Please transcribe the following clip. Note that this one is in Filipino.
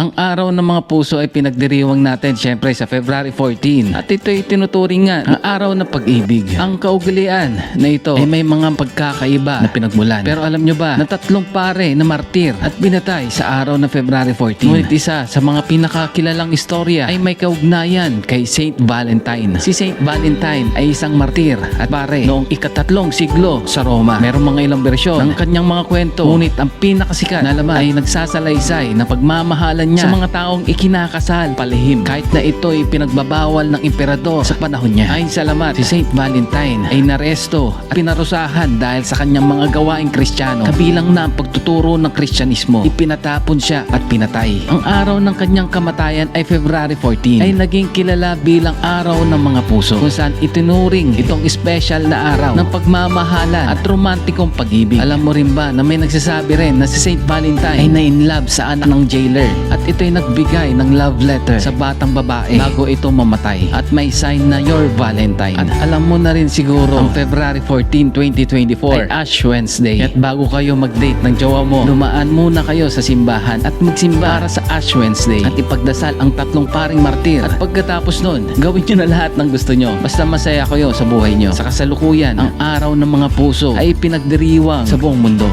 Ang araw ng mga puso ay pinagdiriwang natin syempre sa February 14 at ito ay tinuturing nga ang araw ng pag-ibig. Ang kaugalian na ito ay may mga pagkakaiba na pinagmulan. Pero alam nyo ba na tatlong pare na martir at binatay sa araw ng February 14? Ngunit isa sa mga pinakakilalang istorya ay may kaugnayan kay Saint Valentine. Si Saint Valentine ay isang martir at pare noong ikatatlong siglo sa Roma. Merong mga ilang bersyon ng kanyang mga kwento. Ngunit ang pinakasikat na laman ay nagsasalaysay na pagmamahalan niya sa mga taong ikinakasal palihim kahit na ito ay pinagbabawal ng emperador sa panahon niya. Ayon sa lamat, si Saint Valentine ay naresto at pinarusahan dahil sa kanyang mga gawaing kristyano. Kabilang na ang pagtuturo ng kristyanismo. Ipinatapon siya at pinatay. Ang araw ng kanyang kamatayan ay February 14 ay naging kilala bilang araw ng mga puso kung saan itinuring itong special na araw ng pagmamahalan at romantikong pag-ibig. Alam mo rin ba na may nagsasabi rin na si Saint Valentine ay na-in love sa anak ng jailer at ito'y nagbigay ng love letter sa batang babae bago ito mamatay at may sign na your Valentine. At alam mo na rin siguro ang February 14, 2024 ay Ash Wednesday. At bago kayo mag-date ng jowa mo, dumaan muna kayo sa simbahan at magsimba para sa Ash Wednesday at ipagdasal ang tatlong paring martir. At pagkatapos nun, gawin nyo na lahat ng gusto nyo. Basta masaya kayo sa buhay nyo. Sa kasalukuyan, ang araw ng mga puso ay pinagdiriwang sa buong mundo.